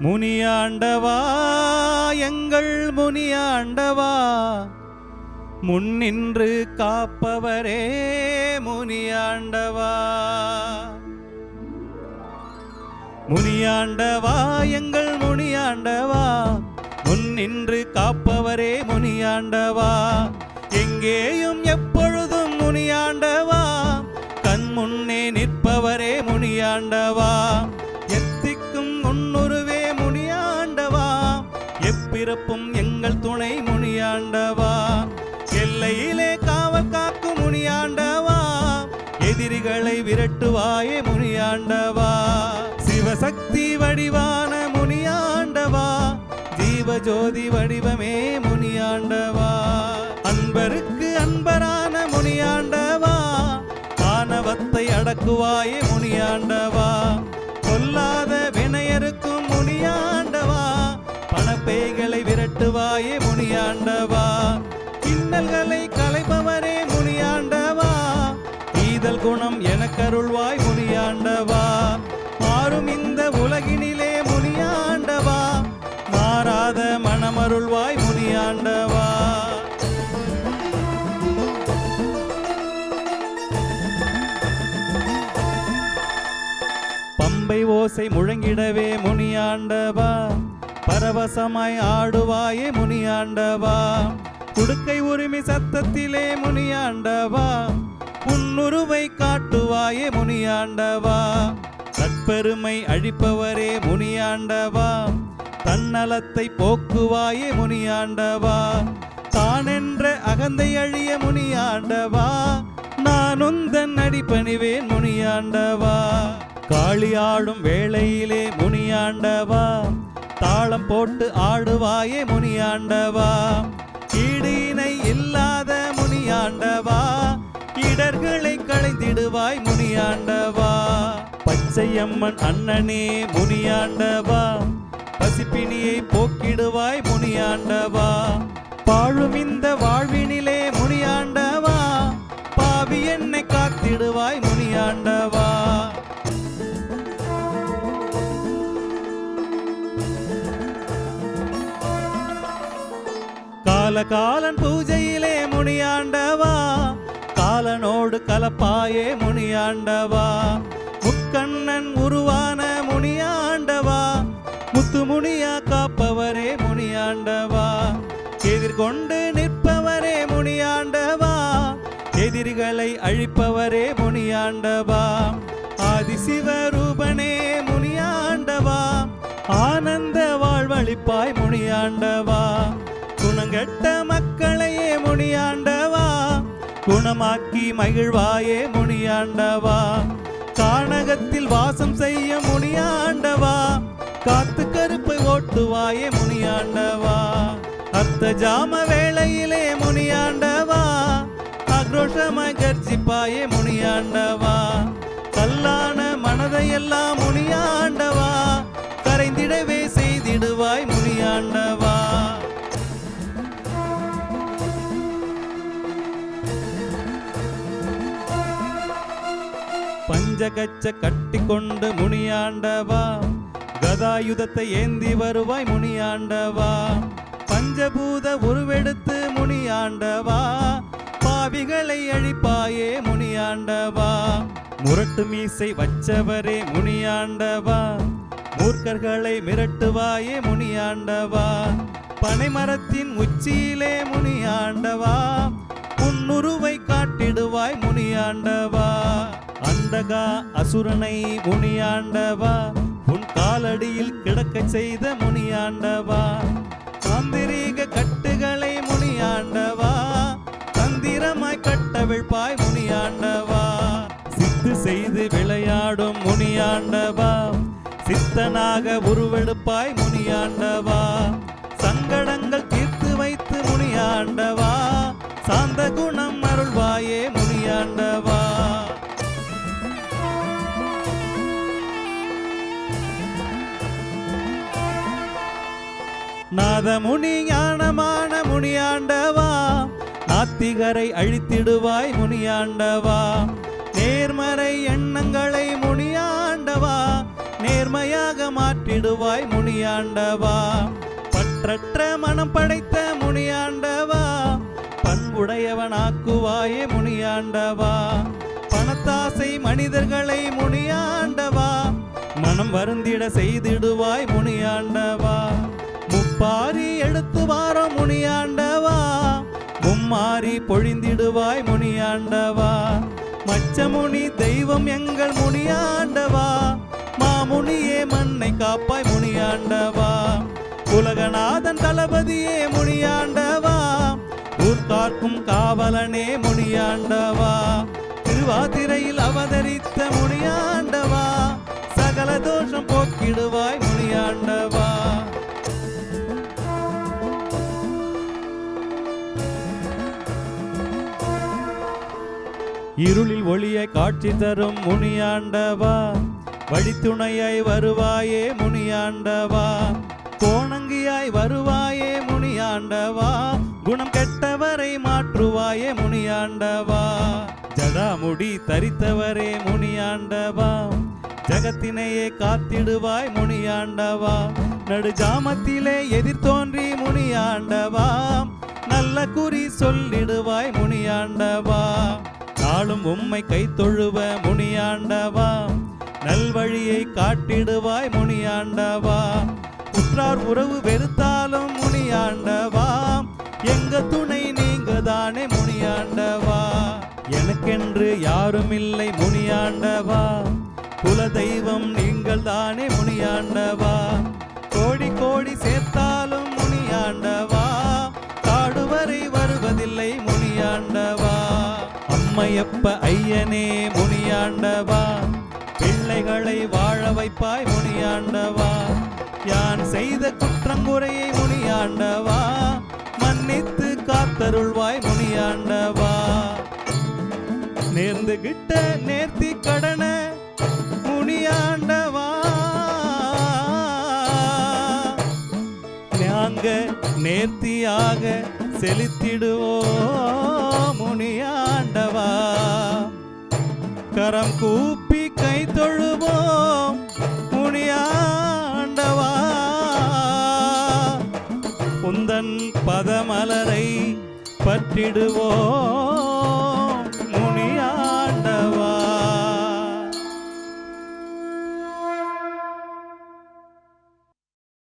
முனியாண்டவா எங்கள் முனியாண்டவா முன்னின்று காப்பவரே முனியாண்டவா. முனியாண்டவா எங்கள் முனியாண்டவா முன்னின்று காப்பவரே முனியாண்டவா. எங்கேயும் எப்பொழுதும் முனியாண்டவா. முன்னே நிற்பவரே முனியாண்டவா. எத்திக்கும் முன்னுருவே முனியாண்டவா. எப்பிறப்பும் எங்கள் துணை முனியாண்டவா. எல்லையிலே காவல் காக்கும் முனியாண்டவா. எதிரிகளை விரட்டுவாயே முனியாண்டவா. சிவசக்தி வடிவான முனியாண்டவா. ஜீவஜோதி வடிவமே முனியாண்டவா. ஆணவத்தை முனியாண்டவா? கொல்லாத வினையருக்கும் முனியாண்டவா? பணப்பேய்களை விரட்டுவாயே முனியாண்டவா? இன்னல்களை களைபவரே முனியாண்டவா? ஈதல் குணம் எனக்கருள்வாய் முனியாண்டவா? மாறும் இந்த உலகினிலே ஓசை முழங்கிடவே முனியாண்டவா. பரவசமாய் ஆடுவாயே முனியாண்டவா. குடுக்கை உரிமை சத்தத்திலே முனியாண்டவா. புன்னுருவை காட்டுவாயே முனியாண்டவா. தற்பெருமை அழிப்பவரே முனியாண்டவா. தன்னலத்தை போக்குவாயே முனியாண்டவா. தானென்ற அகந்தை அழிய முனியாண்டவா. நான் உந்தன் அடிப்பணிவேன் முனியாண்டவா. காளியாடும் வேளையிலே முனியாண்டவா. தாளம் போட்டு ஆடுவாயே முனியாண்டவா. ஈடு இல்லாத முனியாண்டவா. இடர்களை களைந்திடுவாய் முனியாண்டவா. பச்சையம்மன் அண்ணனே முனியாண்டவா. பசிப்பினியை போக்கிடுவாய் முனியாண்டவா. பாழும் இந்த வாழ்வினிலே முனியாண்டவா. பாவி என்னை காத்திடுவாய் காலகாலன் பூஜையிலே முனியாண்டவா? காலனோடு கலப்பாயே முனியாண்டவா? முக்கண்ணன் உருவான முனியாண்டவா? முத்து முனியா காப்பவரே முனியாண்டவா? எதிர்கொண்டு நிற்பவரே முனியாண்டவா? எதிரிகளை அழிப்பவரே முனியாண்டவா? ஆதிசிவரூபனே முனியாண்டவா? ஆனந்த வாழ்வழிப்பாய் முனியாண்டவா? குணங்கெட்ட மக்களையே முனியாண்டவா. குணமாக்கி மகிழ்வாயே முனியாண்டவா. கானகத்தில் வாசம் செய்ய முனியாண்டவா. காத்து கருப்பை ஓட்டுவாயே முனியாண்டவா. அர்த்த ஜாம வேளையிலே முனியாண்டவா. ஆக்ரோஷமாய் கர்ஜிப்பாயே முனியாண்டவா. கல்லான மனதையெல்லாம் முனியாண்டவா. கரைந்திடவே செய்திடுவாய் முனியாண்டவா. பஞ்சகச்ச கட்டிக்கொண்டு முனியாண்டவா. கதாயுதத்தை ஏந்தி வருவாய் முனியாண்டவா. பஞ்சபூத உருவெடுத்து முனியாண்டவா. பாவிகளை அழிப்பாயே முனியாண்டவா. முரட்டு மீசை வச்சவரே முனியாண்டவா. மூர்க்கர்களை மிரட்டுவாயே முனியாண்டவா. பனைமரத்தின் உச்சியிலே முனியாண்டவா. உன்னுருவை காட்டிடுவாய் முனியாண்டவா. அண்டகா அசுரனை முனியாண்டவா? உன் காலடியில் கிடக்கச் செய்த முனியாண்டவா? தாந்திரீக கட்டுகளை முனியாண்டவா? தந்திரமாய் கட்டவிழ்ப்பாய் முனியாண்டவா? சித்து செய்து விளையாடும் முனியாண்டவா? சித்தனாக உருவெடுப்பாய் முனியாண்டவா? நாதமுனி ஞானமான முனியாண்டவா நாத்திகரை அழித்திடுவாய் முனியாண்டவா. நேர்மறை எண்ணங்களை முனியாண்டவா நேர்மையாக மாற்றிடுவாய் முனியாண்டவா. பற்றற்ற மனம் படைத்த முனியாண்டவா பண்புடையவனாக்குவாயே முனியாண்டவா. பணத்தாசை மனிதர்களை முனியாண்டவா மனம் வருந்திட செய்திடுவாய் முனியாண்டவா. வாரம் முனியாண்டவா? மும்மாறி பொழிந்திடுவாய் முனியாண்டவா? மச்சமுனி தெய்வம் எங்கள் முனியாண்டவா? மாமுனியே மண்ணை காப்பாய் முனியாண்டவா? உலகநாதன் தளபதியே முனியாண்டவா? ஊர்காக்கும் காவலனே முனியாண்டவா? திருவாதிரையில் அவதரித்த முனியாண்டவா? சகல தோஷம் போக்கிடுவாய் முனியாண்டவா? இருளில் ஒளியை காட்சி தரும் முனியாண்டவா வழித்துணையாய் வருவாயே முனியாண்டவா கோணங்கியாய் வருவாயே முனியாண்டவா குணம் கெட்டவரை மாற்றுவாயே முனியாண்டவா ஜடாமுடி தரித்தவரே முனியாண்டவா ஜகத்தினையே காத்திடுவாய் முனியாண்டவா நடுஜாமத்திலே எதிர் தோன்றி முனியாண்டவா நல்ல குறி சொல்லிடுவாய் முனியாண்டவா. நாளும் உம்மை கை தொழுவ முனியாண்டவா நல்வழியை காட்டிடுவாய் முனியாண்டவா? உற்றார் உறவு வெறுத்தாலும் முனியாண்டவா? எங்க துணை நீங்க தானே முனியாண்டவா? எனக்கென்று யாரும் இல்லை முனியாண்டவா? குல தெய்வம் நீங்கள் தானே முனியாண்டவா? அம்மையப்ப ஐயனே முனியாண்டவா. பிள்ளைகளை வாழ வைப்பாய் முனியாண்டவா. யான் செய்த குற்றங்குறையை முனியாண்டவா. மன்னித்து காத்தருள்வாய் முனியாண்டவா. நேர்ந்து கிட்ட நேர்த்தி கடன முனியாண்டவா. நாங்க நேர்த்தியாக செலுத்திடுவோ ஆண்டவா கரம் கூப்பி கை தொழுவோம் முனியாண்டவா உந்தன் பதமலரை பற்றிடுவோம்.